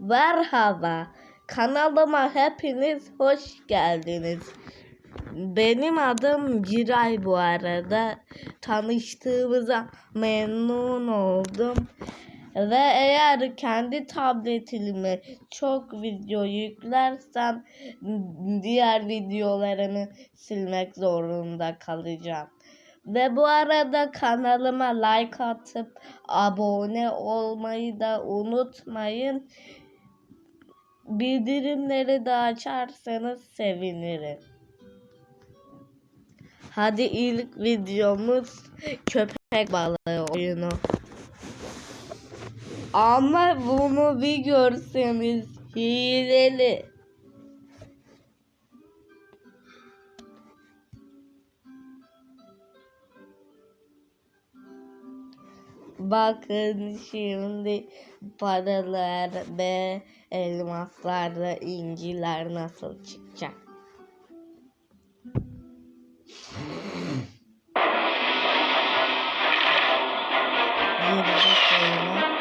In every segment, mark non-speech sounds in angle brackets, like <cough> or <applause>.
Merhaba. Kanalıma hepiniz hoş geldiniz. Benim adım Giray bu arada. Tanıştığımıza memnun oldum. Ve eğer kendi tabletime çok video yüklersem diğer videolarımı silmek zorunda kalacağım. Ve bu arada kanalıma like atıp abone olmayı da unutmayın. Bildirimleri de açarsanız sevinirim. Hadi ilk videomuz köpek balığı oyunu. Ama bunu bir görseniz hileli. Bakın şimdi paralar ve elmaslar ve inciler nasıl çıkacak. Yine de koyma.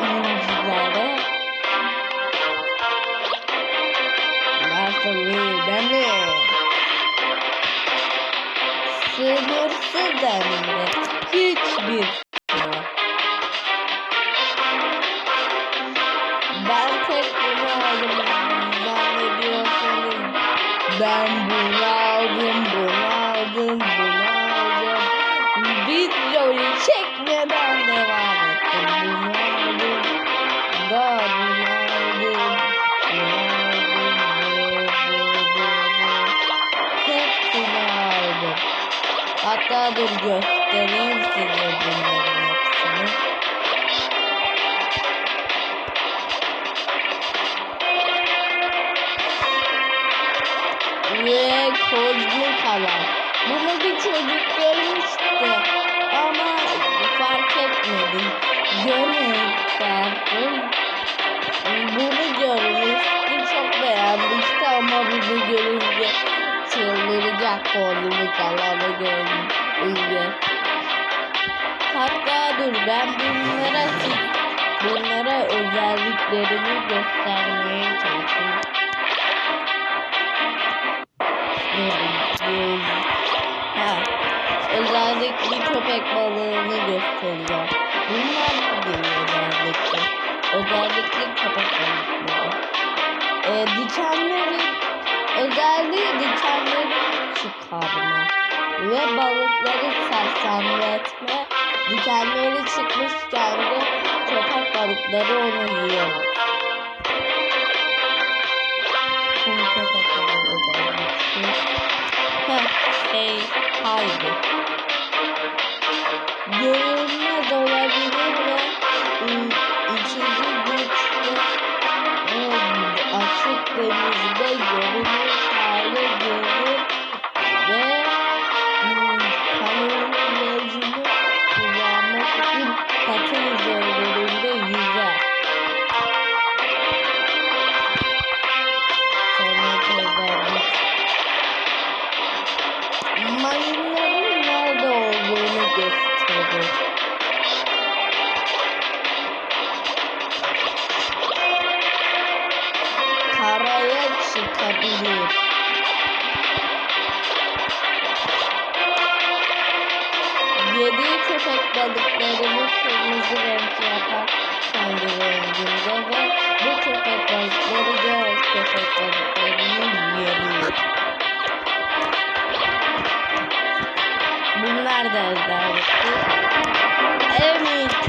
Elmaslara, paralara, incilere. Nasıl iyi değil mi? Sınırsız hem de. Hiçbir Hatta dur göstereyim size bunların hepsini. Ve kozlu kalan. Bunu bir çocuk görmüştü. Ama fark etmedim. Görmedim. Bunu görmüştü. Çok beğenmişti ama bunu görünce çıldıracak kozlu kalanı görünce. Hatta dur ben bunlara bunlara özelliklerini göstermeye çalışayım. Ha, özellikle köpek balığını gösteriyor. Bunlar değil özellikle. Özellikle köpek balıkları. Ee, dikenleri, özelliği dikenleri çıkarma. Ve balıkları sersemletme. Dikenleri çıkmışken de köpek balıkları onu yiyor. Heh, şey, haydi. Görünmez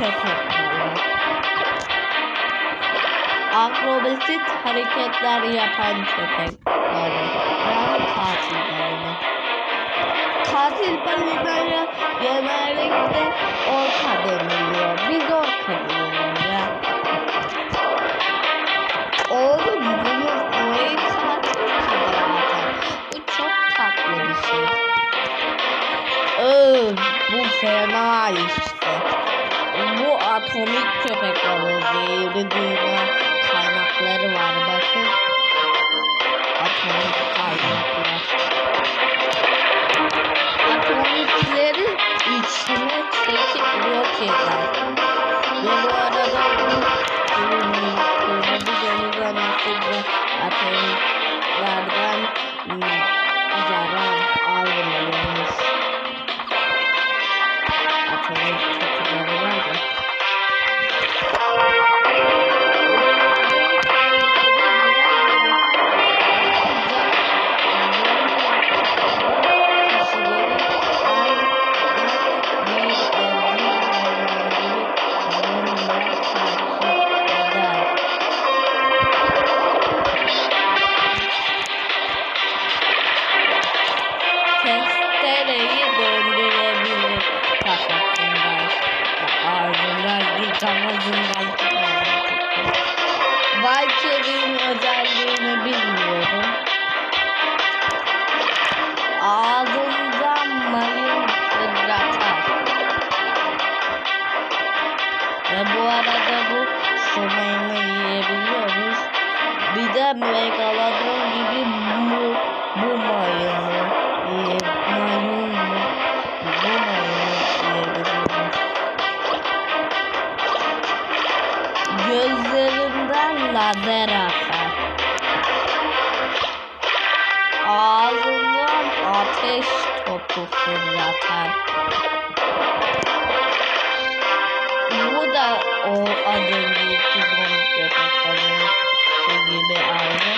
balığı. Akrobatik hareketler yapan köpek balığı. Yani katil balığı. Katil balıklara genellikle orka deniliyor. Biz orka diyoruz ya. Oğlum bunun olayı katil zaten. Bu çok tatlı bir şey. Öf, bu fena işte. Bu atomik köpek balığı. bir dünya kaynakları var bakın. Atomik kaynaklar. Atomikleri içine çekip yok eder. Ve Damazından Valkyrie'nin özelliğini bilmiyorum. Ağzından mayın fırlatar. Ve bu arada bu şomayını yiyebiliyoruz. Bir de Megalodon gibi Akar. Ağzından ateş topu fırlatar. Bu da o köpek balığı gibi aynı.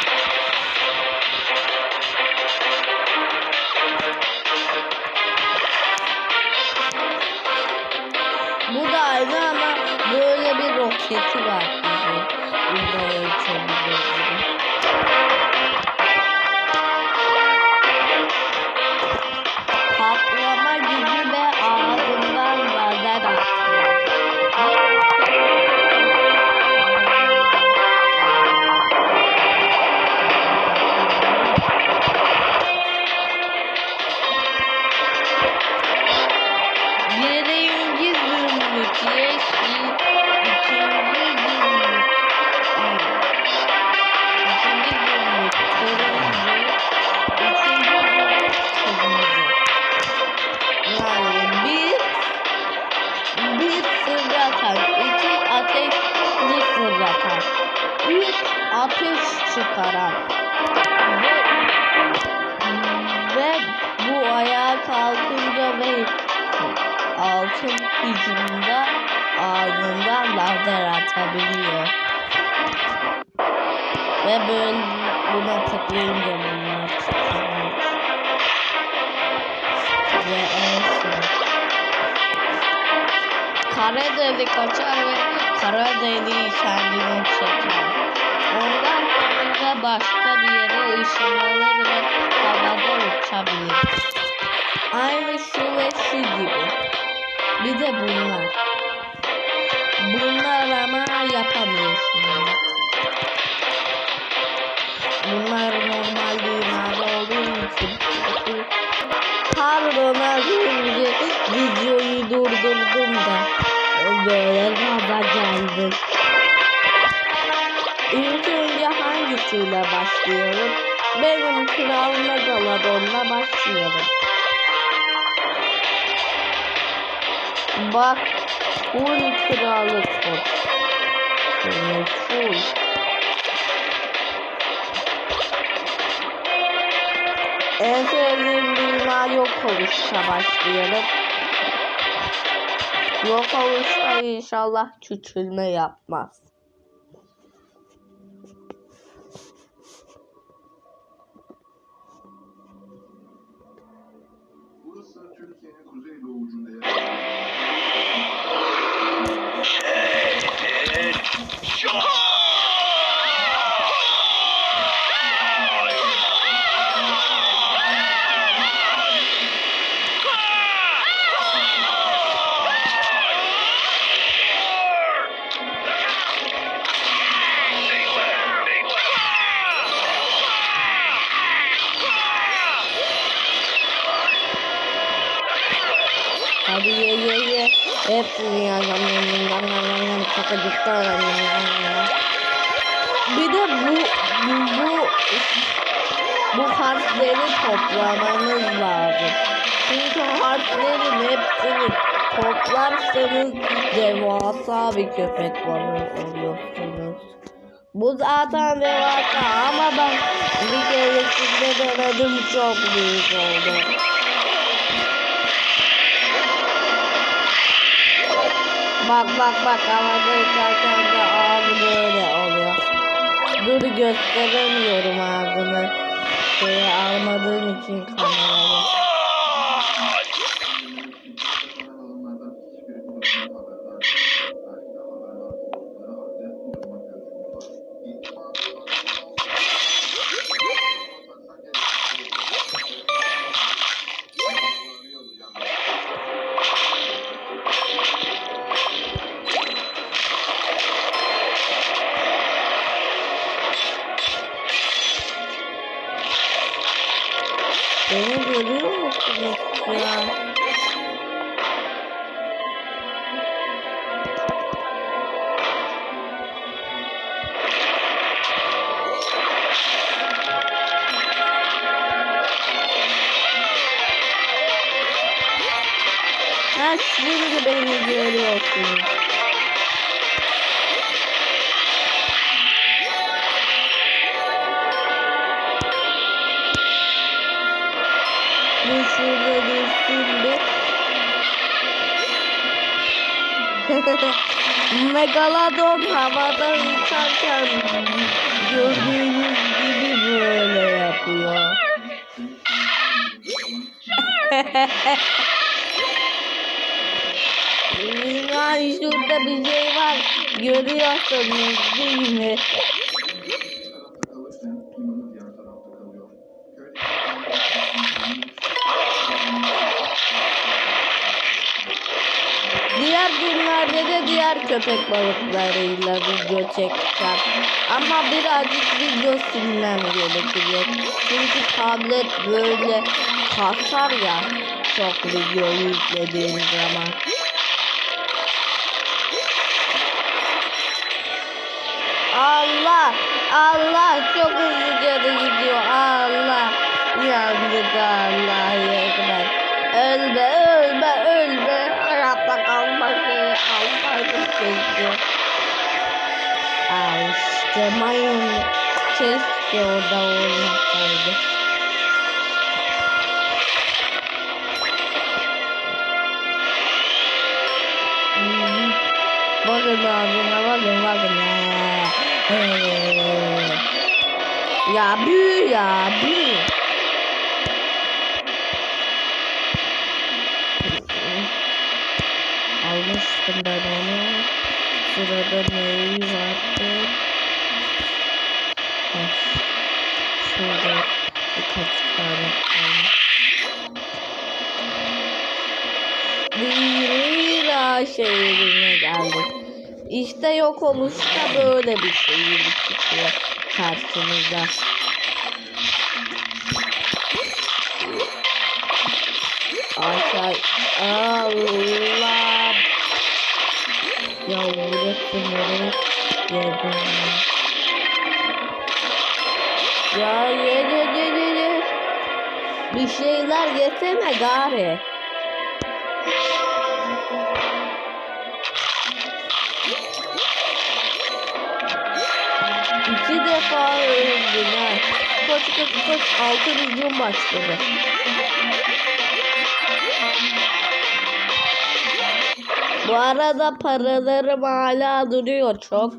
Çıkaran ve, ve bu ayağa kalkınca ve altın hücumda ağzından lazer atabiliyor. Ve böyle buna tıklayınca bunlar çıkıyor. Ve en son kara delik açar ve kara deliği kendine çeker. Ondan sonra başka bir yere ışınlanır ve havada uçabilir. Aynı şu ve şu gibi. Bir de bunlar. Bunlar ama yapamıyorsunuz. Bunlar normal dünyada olduğu için. Pardon az önce videoyu durdurdum da böyle gaza geldim. Hangisiyle başlıyorum? Benim Kral Megalodon'la başlıyorum. Bak full kralık bu. Yani full. En sevdiğim dünya yok oluşa başlayalım. Yok oluşta inşallah küçülme yapmaz. Bir de bu bu bu, bu harfleri toplamanız lazım. Çünkü harflerin hepsini toplarsanız devasa bir köpek balığı oluyorsunuz. Bu zaten devasa ama ben bir keresinde denedim çok büyük oldu. Bak bak bak havada uçarken de ağzı böyle oluyor. Dur gösteremiyorum ağzını. Şeyi almadığım için kamerayı. Şimdi beni görüyorsunuz. Bu şurada bir. <laughs> Megalodon havada uçarken gördüğünüz gibi böyle yapıyor. <laughs> Yani şurada bir şey var. Görüyorsunuz değil mi? Diğer günlerde de diğer köpek balıklarıyla video çekeceğim. Ama birazcık video silmem gerekiyor. Çünkü tablet böyle kasar ya çok video yüklediğim zaman. Allah Allah çok hızlı cadı gidiyor. Allah. Yandık Allah yakın ölme ölme ölme. Hayatta kalmak almaydık keşke Ay işte mayın keşke orada olmasaydı. Bakın ağzına Ya büyü ya büyü. Almıştım ben onu. Sırada neyi vardı? Heh. Şurada birkaç tane. Lira şehrine geldik. İşte yok oluşta böyle bir şey çıkıyor karşımıza. Aşağı Allah. Ya burası nereye geldim? Ya ye ye ye ye ye. Bir şeyler yesene gari. Ha. Koç koç koç altın hücum başladı. Bu arada paralarım hala duruyor çok.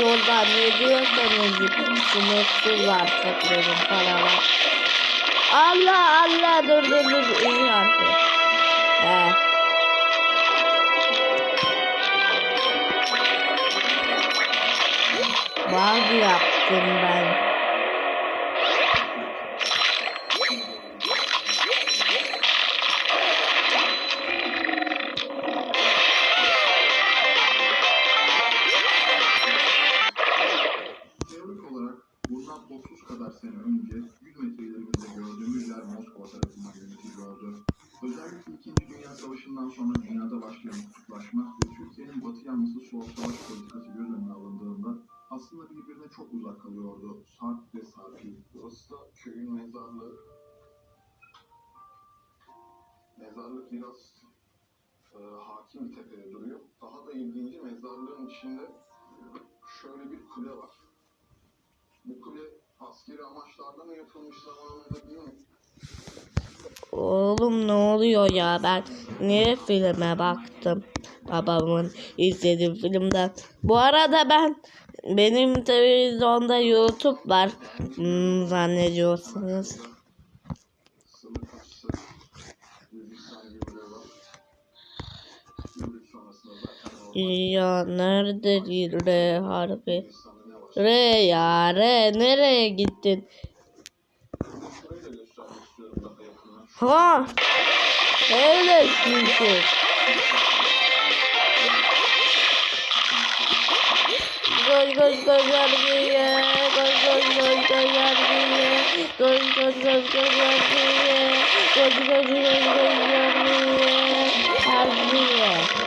Yoldan ne diyorsanız sınırsız var çok benim paralar. Allah Allah dur dur dur iyi harfi. He. Bug yaptım ben. Olarak bundan 30 kadar sene önce 100 metre Mezarlık biraz e, hakim bir tepede duruyor. Daha da ilginci mezarlığın içinde şöyle bir kule var. Bu kule askeri amaçlarla mı yapılmış zamanında bilmiyorum. Oğlum ne oluyor ya ben niye filme baktım babamın izlediği filmden. Bu arada ben benim televizyonda YouTube var hmm, zannediyorsunuz. Ya nerede R harfi? R ya R nereye gittin? Ha öyle çünkü. Koş koş koş yargıya, koş koş koş koş yargıya, koş koş koş koş yargıya, koş koş koş koş yargıya, yargıya.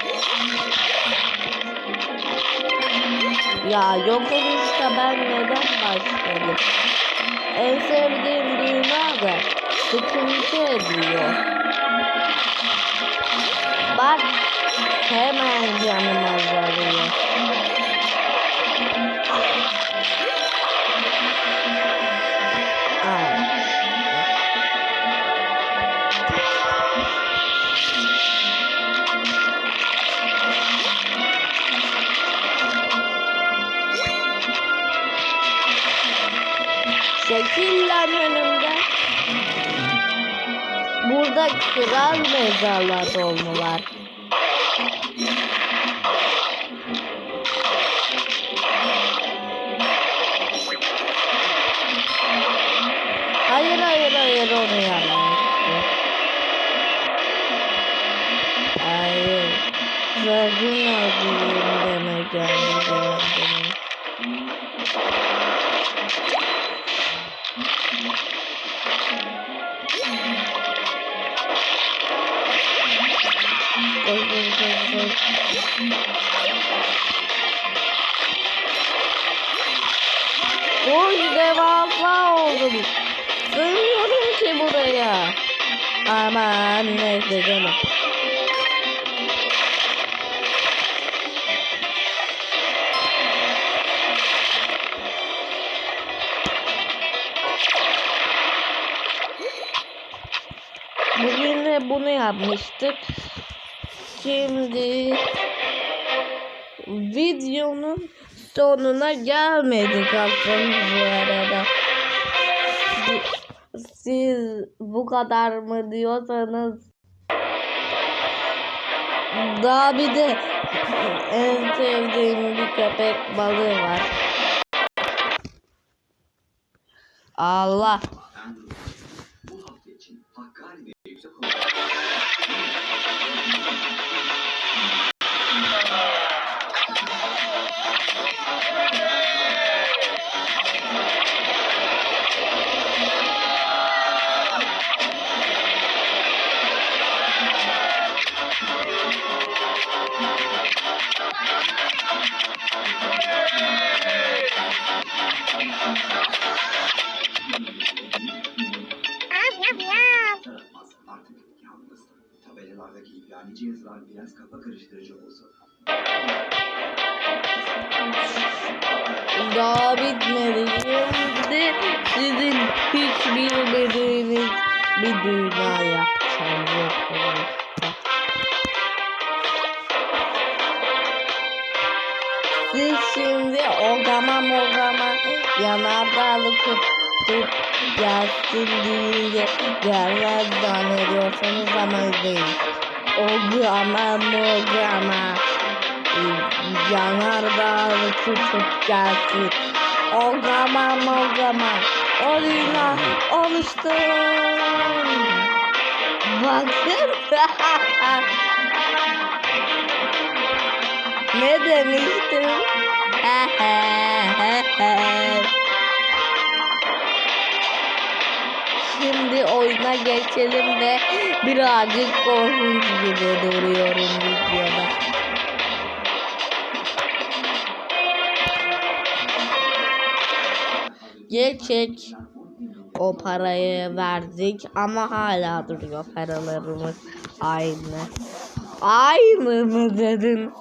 Ya yok oluşta ben neden başladım? En sevdiğim dünya da sıkıntı ediyor. Bak hemen canım azalıyor. Kral mezarlar dolmular. Hayır hayır hayır onu yapmıştı. Hayır. Sakın öldüreyim deme kendi Oy devasa oldum. Sığmıyorum ki buraya. Aman neyse canım. Bugün de bunu yapmıştık. Şimdi videonun sonuna gelmedik aslında bu arada. Siz bu kadar mı diyorsanız daha bir de en sevdiğim bir köpek balığı var. Allah. Kutup gelsin deyince gelmez zannediyorsanız ama değil. Ogama mogama yanardağlı kutup gelsin. Ogama mogama oyuna oluşturun. Bakın. <laughs> ne demiştim? <laughs> şimdi oyuna geçelim ve birazcık korkunç gibi duruyorum videoda. Geçek. O parayı verdik ama hala duruyor paralarımız aynı. Aynı mı dedin?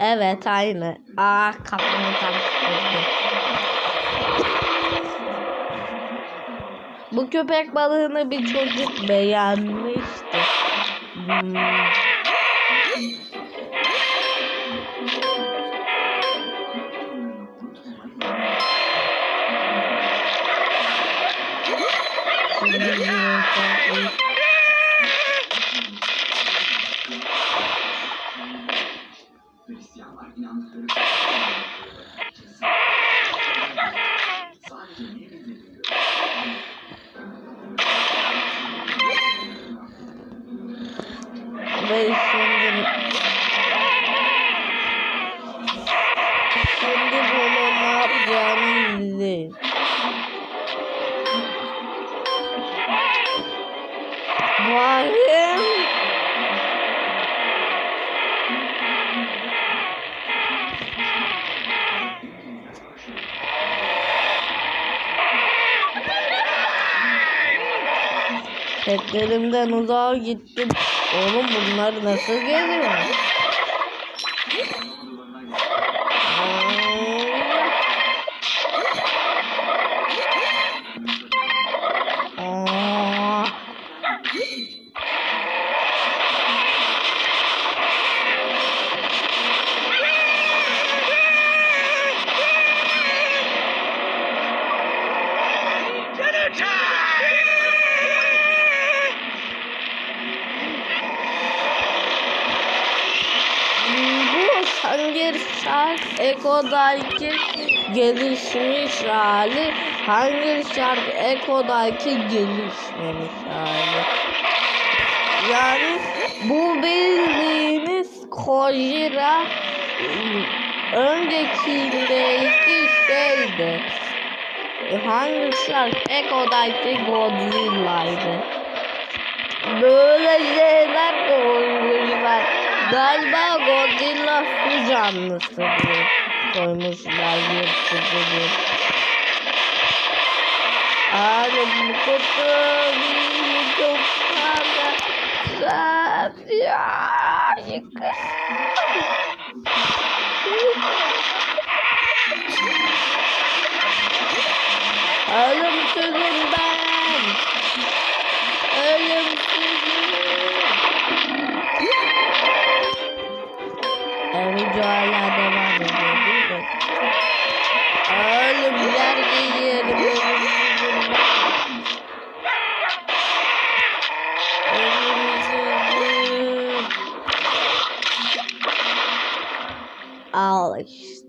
Evet aynı. Aa kafamı karıştırdım. Bu köpek balığını bir çocuk beğenmişti. Hmm. Şimdi yine- Petlerimden uzağa gittim. Oğlum bunlar nasıl geliyor? Eko'daki gelişmiş hali Hangirşar Eko'daki gelişmemiş hali. Yani bu bildiğiniz Kojira öncekindeki şeydi. Hangirşar Eko'daki Godzilla'ydı. Böyle şeyler koymuşlar. Galiba Godzilla su canlısı koymuşlar yırtıcı bir. Abi bu kutu bir çok fazla satıyor. Ölümsüzüm ben.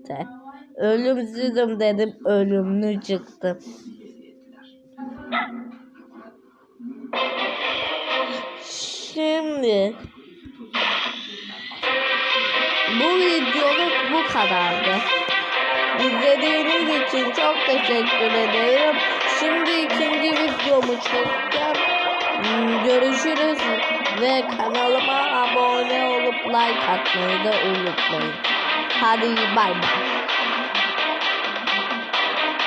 İşte. Ölümsüzüm dedim ölümlü çıktım. Şimdi bu videoluk bu kadardı. İzlediğiniz için çok teşekkür ederim. Şimdi ikinci videomu çekeceğim. Hmm, Görüşürüz ve kanalıma abone olup like atmayı da unutmayın. how do you buy them?